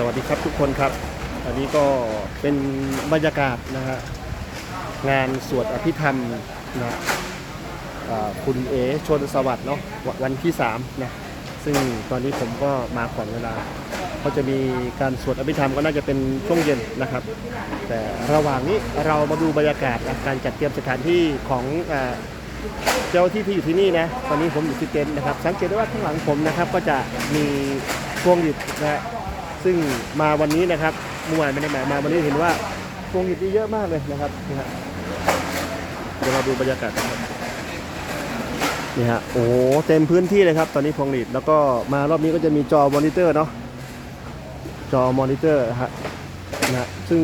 สวัสดีครับทุกคนครับ อันนี้ก็เป็นบรรยากาศนะฮะงานสวดอภิธรรมนะคุณเอชนสวัสดิ์เนาะวันที่3นะซึ่งตอนนี้ผมก็มาก่อนเวลาก็จะมีการสวดอภิธรรมก็น่าจะเป็นช่วงเย็นนะครับ แต่ระหว่างนี้เรามาดูบรรยากาศการจัดเตรียมสถานที่ของอเจ้าที่ที่อยู่ที่นี่นะตอนนี้ผมอยู่ที่เต็นท์นะครับ สังเกตได้ว่าข้างหลังผมนะครับก็จะมีพวงหลีดนะ ซึ่งมาวันนี้นะครับเมื่อวานไม่ได้มามาวันนี้เห็นว่าพวงหลีดอีเยอะมากเลยนะครับนี่ฮะเดี๋ยวเราดูบรรยากาศกันนี่ฮะโอ้เต็มพื้นที่เลยครับ ตอนนี้พวงหลีดแล้วก็มารอบนี้ก็จะมีจอมอนิเตอร์เนาะจอมอนิเตอร์ฮะนะฮะซึ่ง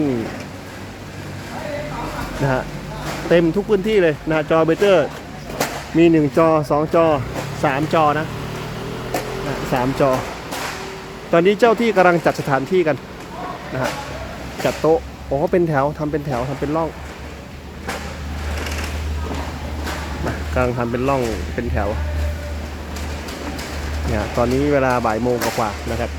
นะฮะเต็มทุกพื้นที่เลยนะฮะจอมอนิเตอร์ มี 1 จอ 2 จอ 3 จอนะนะสามจอ ตอนนี้เจ้าที่กำลังจัดสถานที่กันนะฮะจัดโต๊ะโอ้เป็นแถวทำเป็นแถวทำเป็นร่องนะกำลังทำเป็นร่องเป็นแถวเนี่ยตอนนี้เวลาบ่ายโมงกว่าๆนะครับ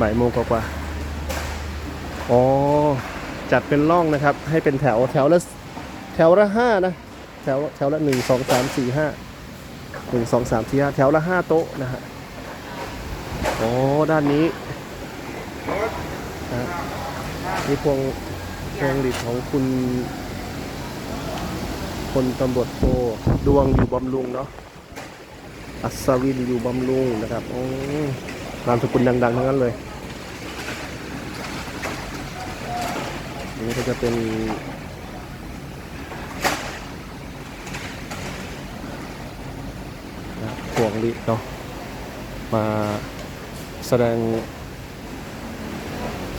บ่ายโมงกว่าๆอ๋อจัดเป็นร่องนะครับ ให้เป็นแถวแถวละแถวละห้านะ แถวแถวละหนึ่งสองสามสี่ห้าหนึ่งสองสามสี่ห้าแถวละห้าโต๊ะนะฮะโอ้ด้านนี้นะนี่พวงพวงหลีดของคุณพลตำรวจโทดวงอยู่บำรุงเนาะอัศวินอยู่บำรุงนะครับโอ้นามสกุลดังๆทั้งนั้นเลยนนี้ก็จะเป็นนะพวง ลิเนาะมาแสดง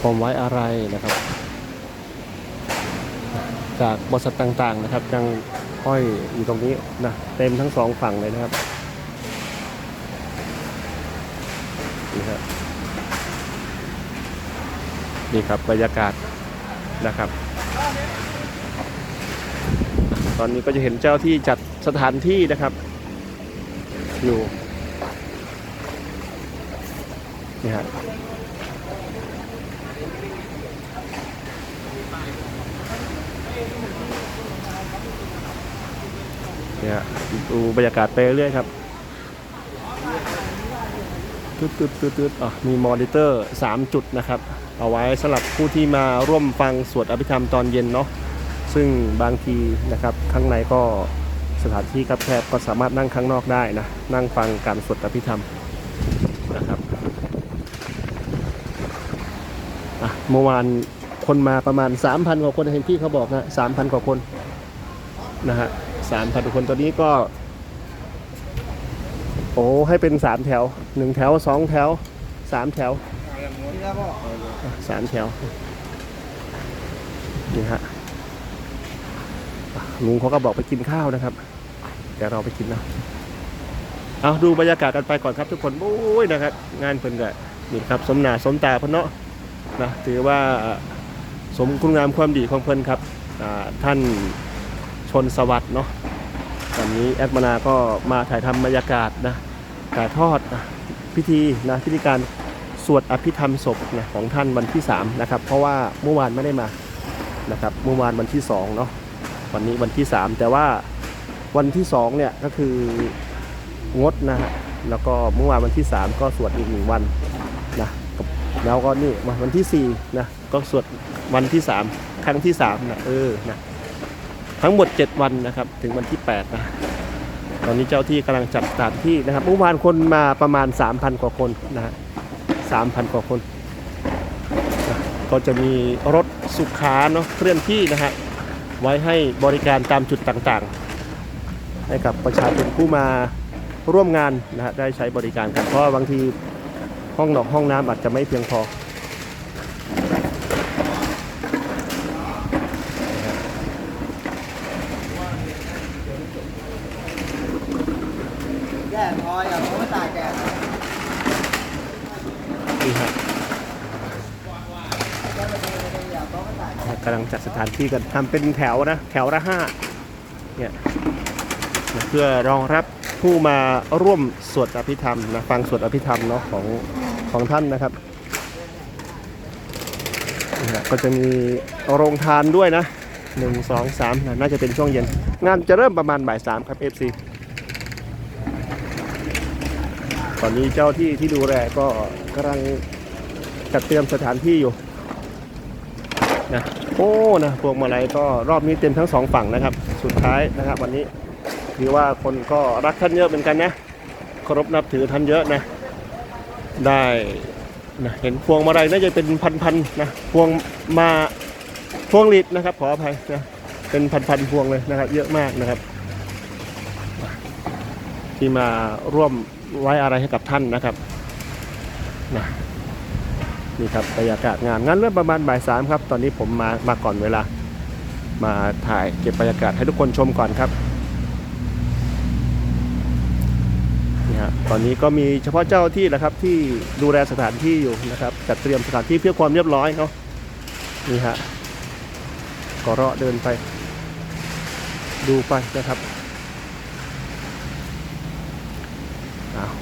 ความไว้อะไรนะครับ จากบริษัทต่างๆนะครับยังห้อยอยู่ตรงนี้นะเต็มทั้งสองฝั่งเลยนะครับนี่ครับนี่ครับบรรยากาศนะครับ ตอนนี้ก็จะเห็นเจ้าที่จัดสถานที่นะครับ อยู่นี่ฮะเนี่ยดูบรรยากาศไปเรื่อยครับตืดตืดตืดตืดอะมีมอนิเตอร์ 3 จุดนะครับ เอาไว้สำหรับผู้ที่มาร่วมฟังสวดอภิธรรมตอนเย็นเนาะซึ่งบางทีนะครับ ข้างในก็ สถานที่ครับแคบก็สามารถนั่งข้างนอกได้นะ นั่งฟังการสวดอภิธรรมนะครับเมื่อวานคนมาประมาณ 3,000 กว่าคนเห็นพี่เขาบอกนะ 3,000 กว่าคนนะฮะ3,000กว่าคนตอนนี้ก็ โอ้ให้เป็น 3 แถว 1 แถว 2 แถว 3 แถวสามแถวนี่ฮะ ลุงเขาก็บอกไปกินข้าวนะครับ เดี๋ยวเราไปกินนะเอาดูบรรยากาศกันไปก่อนครับทุกคนโอ้ยนะครับ งานเพิ่นก็นี่ครับ สมหนาสมตาเพิ่นเนาะนะถือว่าสมคุณงามความดีของเพิ่นครับท่านชนสวัสดิ์เนาะวันนี้แอดมานาก็มาถ่ายทำบรรยากาศนะถ่ายทอดนะพิธีนะพิธีการสวดอภิธรรมศพนะของท่านวันที่3นะครับเพราะว่าเมื่อวานไม่ได้มานะครับเมื่อวานวันที่2เนาะ วันนี้วันที่ 3 แต่ว่าวันที่ 2 เนี่ยก็คืองดนะฮะแล้วก็เมื่อวานวันที่ 3 ก็สวดอีกหนึ่งวันนะแล้วก็นี่วันที่4นะก็สวดวันที่ 3 ครั้งที่3นะเออนะทั้งหมด 7 วันนะครับถึงวันที่8นะตอนนี้เจ้าที่กำลังจัดสถานที่นะครับเมื่อวานคนมาประมาณ 3,000 กว่าคนนะฮะ3,000 กว่าคนนะก็จะมีรถสุขาเนาะเคลื่อนที่นะฮะ ไว้ให้บริการตามจุดต่างๆ ให้กับประชาชนผู้มาร่วมงานนะฮะได้ใช้บริการกันเพราะบางทีห้องนอกห้องน้ำอาจจะไม่เพียงพอแย่พออย่าเพราะว่าตากแดด นี่ฮะ อย่าเพราะว่าตากแดด กำลั งจัดสถานที่กันทำเป็นแถวนะ แถวละห้าเนี่ยเพื่อรองรับผู้มาร่วมสวดอภิธรรมนะฟังสวดอภิธรรมเนาะของของท่านนะครับนี่ฮะก็จะมีโรงทานด้วยนะหนึ่งสองสามน่าจะเป็นช่วงเย็น งานจะเริ่มประมาณบ่ายสามครับ FC ตอนนี้เจ้าที่ที่ดูแลก็กำลังจัดเตรียมสถานที่อยู่ นะโอ้นะพวงมาลัยก็รอบนี้เต็มทั้งสองฝั่งนะครับ สุดท้ายนะครับ วันนี้ถือว่าคนก็รักท่านเยอะเหมือนกันนะเคารพนับถือท่านเยอะนะ ได้นะเห็นพวงมาลัยน่าจะเป็นพันๆนะพวงมาพวงหลีดนะครับ ขออภัยนะเป็นพันๆพวงเลยนะครับ เยอะมากนะครับ ที่มาร่วมไว้อะไรให้กับท่านนะครับนะ นี่ครับบรรยากาศงานงานเริ่มประมาณบ่ายสามครับ ตอนนี้ผมมามาก่อนเวลา มาถ่ายเก็บบรรยากาศให้ทุกคนชมก่อนครับนี่ฮะตอนนี้ก็มีเฉพาะเจ้าที่แหละครับที่ดูแลสถานที่อยู่นะครับจัดเตรียมสถานที่เพื่อความเรียบร้อยเนาะนี่ฮะก็เลาะเดินไป ดูไปนะครับอ้าว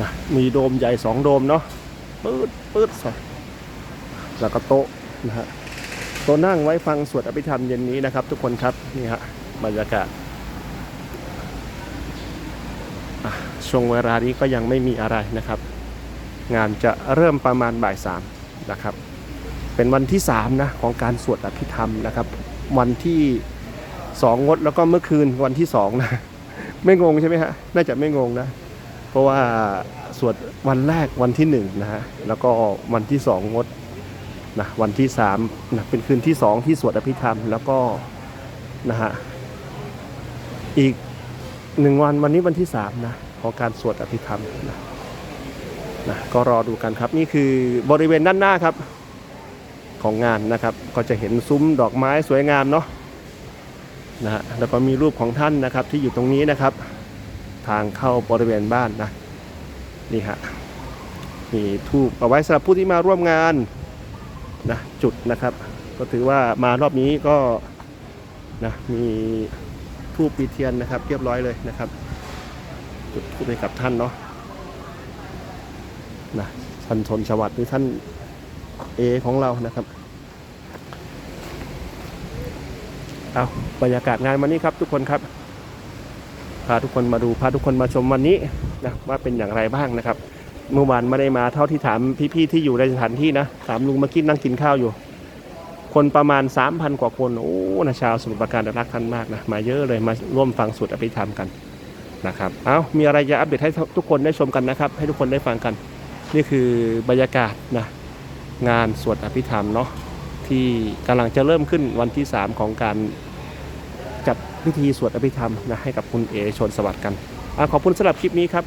นะมีโดมใหญ่สองโดมเนาะ ปืดปืดใส่แล้วก็โต๊ะนะฮะโต๊ะนั่งไว้ฟังสวดอภิธรรมเย็นนี้นะครับ ทุกคนครับนี่ฮะบรรยากาศช่วงเวลานี้ก็ยังไม่มีอะไรนะครับ งานจะเริ่มประมาณบ่ายสามนะครับ เป็นวันที่สามนะของการสวดอภิธรรมนะครับ วันที่สองงดแล้วก็เมื่อคืนวันที่สองนะไม่งงใช่ไหมฮะน่าจะไม่งงนะ เพราะว่า สวดวันแรกวันที่หนึ่งนะฮะแล้วก็วันที่สองงดนะวันที่สามนะเป็นคืนที่สองที่สวดอภิธรรม แล้วก็นะฮะอีกหนึ่งวันวันนี้วันที่สามนะของการสวดอภิธรรมนะนะก็รอดูกันครับ นี่คือบริเวณด้านหน้าครับของงานนะครับ ก็จะเห็นซุ้มดอกไม้สวยงามเนาะนะฮะแล้วก็มีรูปของท่านนะครับที่อยู่ตรงนี้นะครับ ทางเข้าบริเวณบ้านนะ นี่ฮะมีทูบเอาไว้สำหรับผู้ที่มาร่วมงานนะจุดนะครับ ก็ถือว่ามารอบนี้ก็นะมีทูบปีเทียนนะครับ เรียบร้อยเลยนะครับ จุดทูบให้กับท่านเนาะนะท่านชนชวัตหรือท่านเอของเรานะครับเอาบรรยากาศงานวันนี้ครับทุกคนครับ พาทุกคนมาดูพาทุกคนมาชมวันนี้นะว่าเป็นอย่างไรบ้างนะครับ เมื่อวานไม่ได้มาเท่าที่ถามพี่ๆที่อยู่ในสถานที่นะถามลุงเมื่อกี้นั่งกินข้าวอยู่ คนประมาณ 3,000 กว่าคนโอ้นะชาวสมุทรปราการรักท่านมากนะมาเยอะเลยมาร่วมฟังสวดอภิธรรมกันนะครับเอามีอะไรจะอัปเดตให้ทุกคนได้ชมกันนะครับ ให้ทุกคนได้ฟังกัน นี่คือบรรยากาศนะงานสวดอภิธรรมเนาะที่กำลังจะเริ่มขึ้นวันที่ 3 ของการ พิธีสวดอภิธรรมนะให้กับคุณเอชนสวัสดิ์กันอขอบคุณสำหรับคลิปนี้ครับ